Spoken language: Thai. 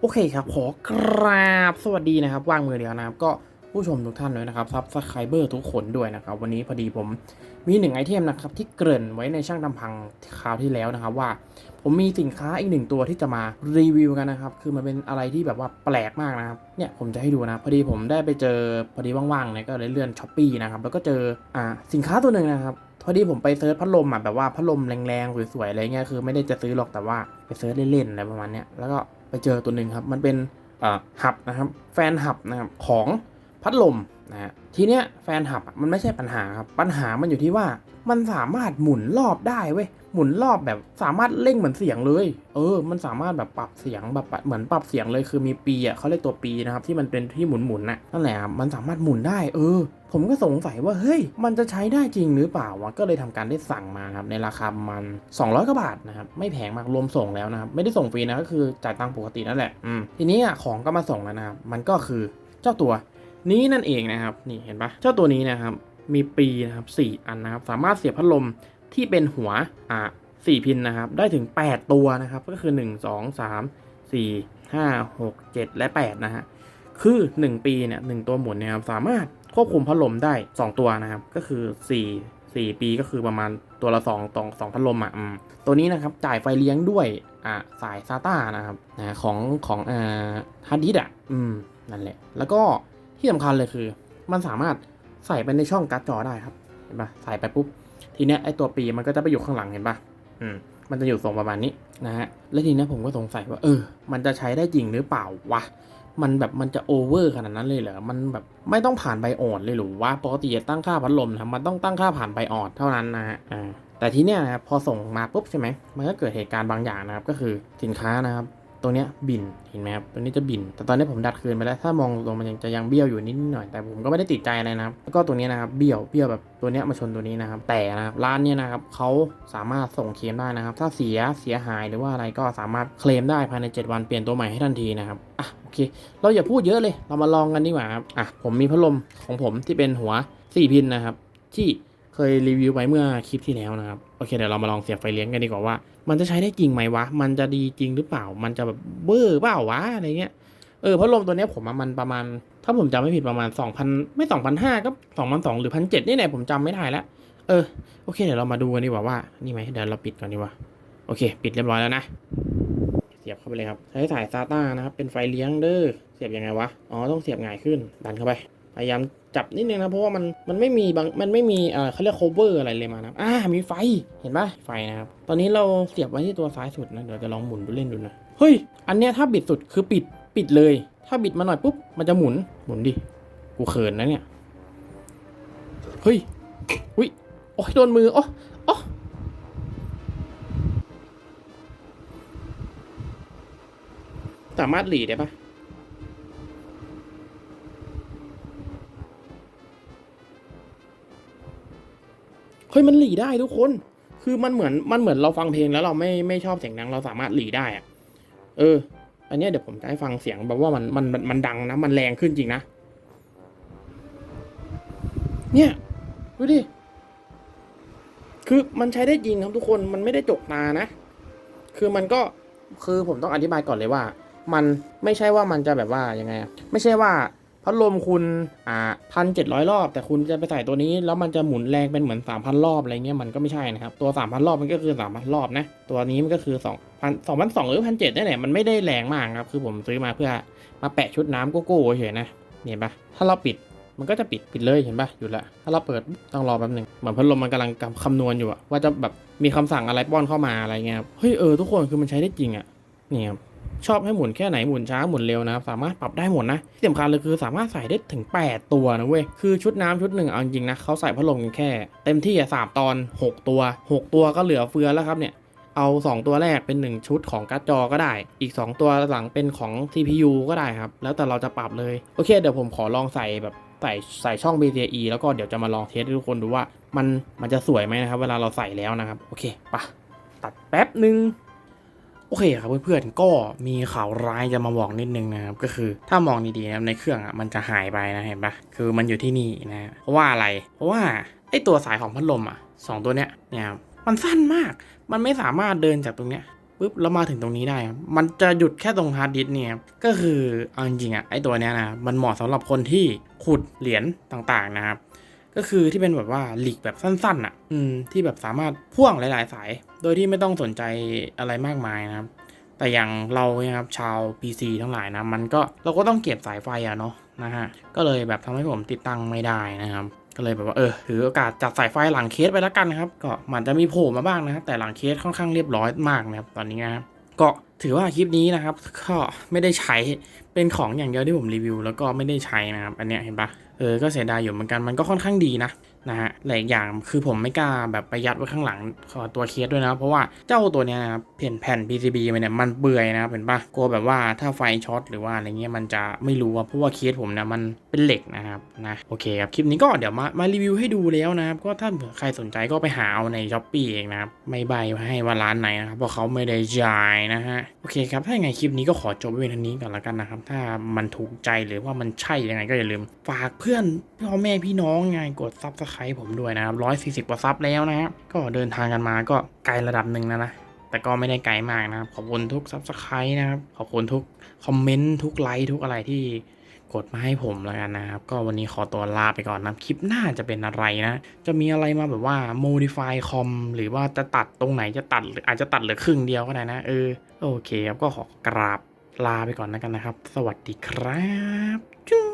โอเคครับ ขอกราบสวัสดีนะครับ ว่างมือเดียวนะครับ ก็ผู้ชมทุกท่านเลยนะครับซับสไครเบอร์ทุกคนด้วยนะครับ วันนี้พอดีผมมีหนึ่งไอเทมนะครับ ที่เกริ่นไว้ในช่างทำพังคราวที่แล้วนะครับ ว่าผมมีสินค้าอีกหนึ่งตัวที่จะมารีวิวกันนะครับ คือมันเป็นอะไรที่แบบว่าแปลกมากนะครับเนี่ยผมจะให้ดูนะพอดีผมได้ไปเจอพอดีว่างๆเนี่ยก็เลยเลื่อนช้อปปีนะครับแล้วก็เจออ่าสินค้าตัวหนึ่งนะครับพอดีผมไปเซิร์ชพัดลมอะแบบว่าพัดลมแรงๆสวยๆอะไรเงี้ยคือไม่ได้จะซื้อหรอกแต่ว่าไปเซิร์ชเล่นๆอะไรประมาณเนี้ยแล้วก็ ไปเจอตัวหนึ่งครับ มันเป็นหับนะครับ แฟนหับนะครับของ พัดลมนะฮะทีเนี้ยแฟนหับมันไม่ใช่ปัญหาครับ ปัญหามันอยู่ที่ว่ามันสามารถหมุนรอบได้เว้ยหมุนรอบแบบสามารถเร่งเหมือนเสียงเลย เออ มันสามารถแบบปรับเสียงแบบเหมือนปรับเสียงเลยคือมีปีอะเขาเรียกตัวปีนะครับที่มันเป็นที่หมุนหมุนน่ะนั่นแหละครับมันสามารถหมุนได้ เออ ผมก็สงสัยว่าเฮ้ยมันจะใช้ได้จริงหรือเปล่าวะก็เลยทำการได้สั่งมาครับในราคามัน 200กว่าบาทนะครับไม่แพงมากรวมส่งแล้วนะครับไม่ได้ส่งฟรีนะก็คือจ่ายตังค์ปกตินั่นแหละอืมทีนี้อะของก็มาส่งแล้วนะครับมันก็คือเจ้าตัว นี้นั่นเองนะครับนี่เห็นปะเจ้าตัวนี้นะครับมีปีนะครับสี่อันนะครับ สามารถเสียบพัดลมที่เป็นหัวอะสี่พินนะครับ ได้ถึง 8 ตัวนะครับ ก็คือ 1 2 3 4 5 6 7 และ 8 นะฮะคือ 1 ปีเนี่ยหตัวหมุนเนี่ยครับสามารถควบคุมพัดลมได้ 2 ตัวนะครับ ก็คือ 4 4 ปีก็คือประมาณตัวละ2ตอง2พัดลมอะอืมตัวนี้นะครับจ่ายไฟเลี้ยงด้วยอ่าสายซาต้านะครับนะของของอ่าฮาร์ดดิสก์อะอืมนั่นแหละ แล้วก็ ที่สำคัญเลยคือ มันสามารถใส่ไปในช่องการ์ดจอได้ครับ เห็นปะใส่ไปปุ๊บ ทีเนี้ยไอตัวปีมันก็จะไปอยู่ข้างหลังเห็นปะอืม มันจะอยู่ทรงประมาณนี้นะฮะ แล้วทีเนี้ยผมก็สงสัยว่า เออ มันจะใช้ได้จริงหรือเปล่าวะ มันแบบมันจะโอเวอร์ขนาดนั้นเลยเหรอ มันแบบไม่ต้องผ่านใบอ่อนเลยหรือว่าปกติจะตั้งค่าพัดลมนะครับมันต้องตั้งค่าผ่านใบอ่อนเท่านั้นนะฮะ อ่า แต่ทีเนี้ยนะครับพอส่งมาปุ๊บใช่ไหม มันก็เกิดเหตุการณ์บางอย่างนะครับ ก็คือสินค้านะครับ ตัวเนี้ยบินเห็นไหมครับตัวนี้จะบิน แต่ตอนนี้ผมดัดคืนไปแล้วถ้ามองตรงมันยังจะยังเบี้ยวอยู่นิดหน่อยแต่ผมก็ไม่ได้ติดใจอะไรนะครับแล้วก็ตัวนี้นะครับเบี้ยวเบี้ยวแบบตัวเนี้ยมาชนตัวนี้นะครับแต่นะครับร้านเนี้ยนะครับเขาสามารถส่งเคลมได้นะครับ ถ้าเสียเสียหายหรือว่าอะไรก็สามารถเคลมได้ภายใน 7 วันเปลี่ยนตัวใหม่ให้ทันทีนะครับอะโอเค เราอย่าพูดเยอะเลยเรามาลองกันดีกว่าครับอะผมมีพัดลมของผมที่เป็นหัว 4 พินนะครับที่ เคยรีวิวไว้เมื่อคลิปที่แล้วนะครับ โอเคเดี๋ยวเรามาลองเสียบไฟเลี้ยงกันดีกว่าว่า มันจะใช้ได้จริงไหมวะ มันจะดีจริงหรือเปล่า มันจะแบบเบอร์เปล่าวะอะไรเงี้ย เออพัดลมตัวนี้ผมมันประมาณ ถ้าผมจำไม่ผิดประมาณ 2,000 ไม่ 2,500 ก็ 2,200 หรือ 1,700 นี่แหละผมจำไม่ได้แล้ว เออ โอเคเดี๋ยวเรามาดูกันดีกว่าว่า นี่ไหมเดี๋ยวเราปิดก่อนดีกว่า โอเค ปิดเรียบร้อยแล้วนะ เสียบเข้าไปเลยครับ ใช้สายซาต้านะครับ เป็นไฟเลี้ยงเด้อ เสียบยังไงวะ อ๋อ ต้องเสียบง่ายขึ้น ดันเข้าไป พยายาม จับนิดนึงนะเพราะว่ามันมันไม่มีบางมันไม่มีเอ่อเขาเรียก cover อะไรเลยมานะอ่ามีไฟเห็นปะไฟนะครับตอนนี้เราเสียบไว้ที่ตัวซ้ายสุดนะเดี๋ยวจะลองหมุนดูเล่นดูนะเฮ้ยอันเนี้ยถ้าบิดสุดคือปิดปิดเลย ถ้าบิดมาหน่อยปุ๊บมันจะหมุนหมุนดิกูเขินนะเนี่ยเฮ้ยอุ้ยโอ้ยโดนมือโอ้โอ้สามารถหลีได้ปะ ฮ้ยมันหลีได้ทุกคน คือมันเหมือนมันเหมือนเราฟังเพลงแล้วเราไม่ไม่ชอบเสียงดังเราสามารถหลีได้อะเออ อันเนี้ยเดี๋ยวผมจะให้ฟังเสียงแบบว่ามันมันมันดังนะ มันแรงขึ้นจริงนะ เนี่ยดูดิ คือมันใช้ได้จริงครับทุกคน มันไม่ได้จกตานะ คือมันก็คือผมต้องอธิบายก่อนเลยว่า มันไม่ใช่ว่ามันจะแบบว่ายังไง ไม่ใช่ว่า พัดลมคุณอ่าพันเจ็ดร้อยรอบ แต่คุณจะไปใส่ตัวนี้ แล้วมันจะหมุนแรงเป็นเหมือนสามพันรอบอะไรเงี้ยมันก็ไม่ใช่นะครับ ตัวสามพันรอบมันก็คือสามพันรอบนะ ตัวนี้มันก็คือสองพันสองพันสองหรือพันเจ็ดนี่แหละมันไม่ได้แรงมากครับ คือผมซื้อมาเพื่อมาแปะชุดน้ำโกโก้เฉยๆนะเห็นปะถ้าเราปิดมันก็จะปิดปิดเลยเห็นปะหยุดละถ้าเราเปิดต้องรอแป๊บหนึ่งเหมือนพัดลมมันกำลังคำนวณอยู่อะว่าจะแบบมีคำสั่งอะไรป้อนเข้ามาอะไรเงี้ยครับเฮ้ยเออทุกคนคือมันใช้ได้จริงอะนี่ครับ ชอบให้หมุนแค่ไหนหมุนช้าหมุนเร็วนะครับสามารถปรับได้หมดนะที่สำคัญเลยคือสามารถใส่ได้ถึง 8 ตัวนะเว้ยคือชุดน้ำชุดหนึ่งเอาจริงนะเขาใส่พัดลมกันแค่ เต็มที่อะสามตอน 6 ตัว 6 ตัวก็เหลือเฟือแล้วครับเนี่ยเอา 2 ตัวแรกเป็น 1 ชุดของการ์ดจอก็ได้ อีก 2 ตัวหลังเป็นของ CPU ก็ได้ครับ แล้วแต่เราจะปรับเลย โอเค เดี๋ยวผมขอลองใส่แบบใส่ใส่ช่อง BCE แล้วก็เดี๋ยวจะมาลองเทสให้ทุกคนดูว่ามันมันจะสวยไหมนะครับ เวลาเราใส่แล้วนะครับ โอเคปะตัดแป๊บหนึ่ง โอเคครับเพื่อนๆก็มีข่าวร้ายจะมาบอกนิดนึงนะครับก็คือถ้ามองดีๆนะในเครื่องอะมันจะหายไปนะเห็นปะคือมันอยู่ที่นี่นะเพราะว่าอะไร เพราะว่าไอตัวสายของพัดลมอะสองตัวเนี้ยเนี่ยมันสั้นมากมันไม่สามารถเดินจากตรงเนี้ยปุ๊บแล้วมาถึงตรงนี้ได้ มันจะหยุดแค่ตรงฮาร์ดดิสก์เนี่ยก็คือเอาจริงๆอะไอตัวเนี้ยนะมันเหมาะสำหรับคนที่ขุดเหรียญต่างๆนะครับ ก็คือที่เป็นแบบว่าหลีกแบบสั้นๆอะ อืม ที่แบบสามารถพ่วงหลาย ๆ สาย โดยที่ไม่ต้องสนใจอะไรมากมายนะครับ แต่อย่างเราเนี่ยครับชาว PC ทั้งหลายนะ มันก็เราก็ต้องเก็บสายไฟอะเนาะนะฮะ ก็เลยแบบทำให้ผมติดตั้งไม่ได้นะครับ ก็เลยแบบว่าเออถือโอกาสจัดสายไฟหลังเคสไปแล้วกันนะครับ ก็มันจะมีโผล่มาบ้างนะครับแต่หลังเคสค่อนข้างเรียบร้อยมากนะครับตอนนี้นะครับ ก็ถือว่าคลิปนี้นะครับ ก็ไม่ได้ใช้เป็นของอย่างเดียวที่ผมรีวิว แล้วก็ไม่ได้ใช้นะครับ อันเนี้ยเห็นปะเออก็เสียดายอยู่เหมือนกันมันก็ค่อนข้างดีนะ นะฮะหลายอย่างคือผมไม่กล้าแบบไปยัดไว้ข้างหลังขอตัวเคสด้วยนะ เพราะว่าเจ้าตัวเนี้ยนะครับแผ่นแผ่น PCB มันเนี่ยมันเปื่อยนะครับเห็นปะกลัวแบบว่าถ้าไฟช็อตหรือว่าอะไรเงี้ยมันจะไม่รู้อะเพราะว่าเคสผมนี่ยมันเป็นเหล็กนะครับนะโอเคครับคลิปนี้ก็เดี๋ยวมามารีวิวให้ดูแล้วนะครับก็ถ้าเผื่อใครสนใจก็ไปหาเอาในช้อปปี้เองนะครับไม่ใบให้ว่าร้านไหนนะครับเพราะเขาไม่ได้จ่ายนะฮะโอเคครับถ้าอย่างไงคลิปนี้ก็ขอจบไว้เพียงเท่านี้ก่อนละกันนะครับถ้ามันถูกใจหรือว่ามันใช่ยังไงก็อย่าลืมฝากเพื่อนพ่อแม่พี่น้องไงกดซับสไครต์ผมด้วยนะครับร้อยสี่สิบกว่าซับแล้วนะครับ ก็เดินทางกันมาก็ไกลระดับหนึ่งนะนะ แต่ก็ไม่ได้ไกลมากนะครับ ขอบคุณทุกซับสไครต์นะครับ ขอบคุณทุกคอมเมนต์ทุกไลค์ทุกอะไรที่กดมาให้ผมแล้วกันนะครับ ก็วันนี้ขอตัวลาไปก่อนนะ คลิปหน้าจะเป็นอะไรนะ จะมีอะไรมาแบบว่า modify คอมหรือว่าจะตัดตรงไหนจะตัดหรืออาจจะตัดเหลือครึ่งเดียวก็ได้นะ เออ โอเคครับ ก็ขอกราบลาไปก่อนแล้วกันนะครับ สวัสดีครับจุ๊